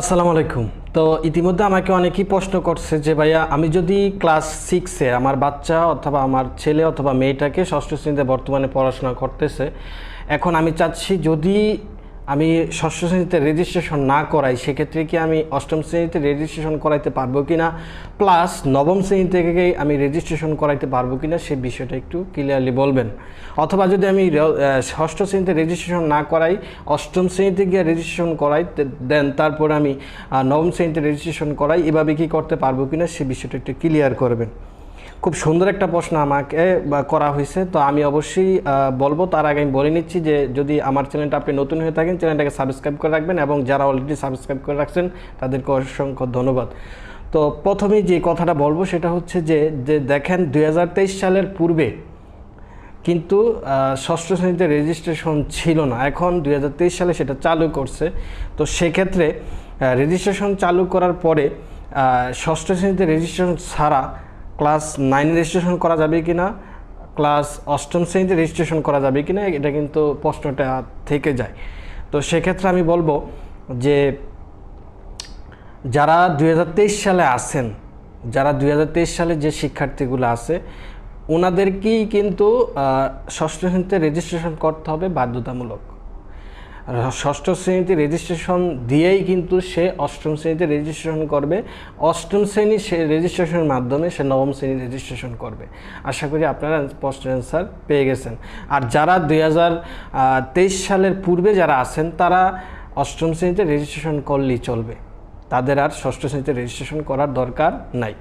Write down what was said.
আসসালামু আলাইকুম। তো ইতিমধ্যে আমাকে অনেকেই প্রশ্ন করছে যে, ভাইয়া, আমি যদি ক্লাস সিক্সে আমার বাচ্চা অথবা আমার ছেলে অথবা মেয়েটাকে ষষ্ঠ শ্রেণীতে বর্তমানে পড়াশোনা করতেছে, এখন আমি চাচ্ছি যদি আমি ষষ্ঠ শ্রেণীতে রেজিস্ট্রেশন না করাই, সেক্ষেত্রে কি আমি অষ্টম শ্রেণীতে রেজিস্ট্রেশন করাইতে পারব কি না প্লাস নবম শ্রেণি থেকে আমি রেজিস্ট্রেশন করাইতে পারব কি না সে বিষয়টা একটু ক্লিয়ারলি বলবেন। অথবা যদি আমি ষষ্ঠ শ্রেণীতে রেজিস্ট্রেশন না করাই, অষ্টম শ্রেণীতে গিয়ে রেজিস্ট্রেশন করাই দেন তারপরে আমি নবম শ্রেণীতে রেজিস্ট্রেশন করাই, এভাবে কি করতে পারব কি না সে বিষয়টা একটু ক্লিয়ার করবেন। খুব সুন্দর একটা প্রশ্ন আমাকে করা হয়েছে। তো আমি অবশ্যই বলব, তার আগে আমি বলে নিচ্ছি যে যদি আমার চ্যানেলটা আপনি নতুন হয়ে থাকেন, চ্যানেলটাকে সাবস্ক্রাইব করে রাখবেন এবং যারা অলরেডি সাবস্ক্রাইব করে রাখছেন, তাদেরকে অসংখ্য ধন্যবাদ। তো প্রথমেই যে কথাটা বলব, সেটা হচ্ছে যে যে দেখেন দু হাজার তেইশ সালের পূর্বে কিন্তু ষষ্ঠ শ্রেণীতে রেজিস্ট্রেশন ছিল না। এখন দু হাজার তেইশ সালে সেটা চালু করছে। তো সেক্ষেত্রে রেজিস্ট্রেশন চালু করার পরে ষষ্ঠ শ্রেণীতে রেজিস্ট্রেশন ছাড়া ক্লাস নাইন রেজিস্ট্রেশন করা যাবে কি না ক্লাস অষ্টম শ্রেণীতে রেজিস্ট্রেশন করা যাবে কি না এটা কিন্তু প্রশ্নটা থেকে যায়। তো সেক্ষেত্রে আমি বলব যে যারা দু হাজার তেইশ সালে আছেন, যারা দু হাজার তেইশ সালে যে শিক্ষার্থীগুলো আছে ওনাদেরকেই কিন্তু ষষ্ঠ শ্রেণীতে রেজিস্ট্রেশন করতে হবে বাধ্যতামূলক। ষষ্ঠ শ্রেণীতে রেজিস্ট্রেশন দিয়েই কিন্তু সে অষ্টম শ্রেণীতে রেজিস্ট্রেশন করবে। অষ্টম শ্রেণি সে রেজিস্ট্রেশনের মাধ্যমে সে নবম শ্রেণি রেজিস্ট্রেশন করবে। আশা করি আপনারা স্পষ্ট অ্যান্সার পেয়ে গেছেন। আর যারা দুই হাজার তেইশ সালের পূর্বে যারা আছেন, তারা অষ্টম শ্রেণীতে রেজিস্ট্রেশন করলেই চলবে। তাদের আর ষষ্ঠ শ্রেণীতে রেজিস্ট্রেশন করার দরকার নাই।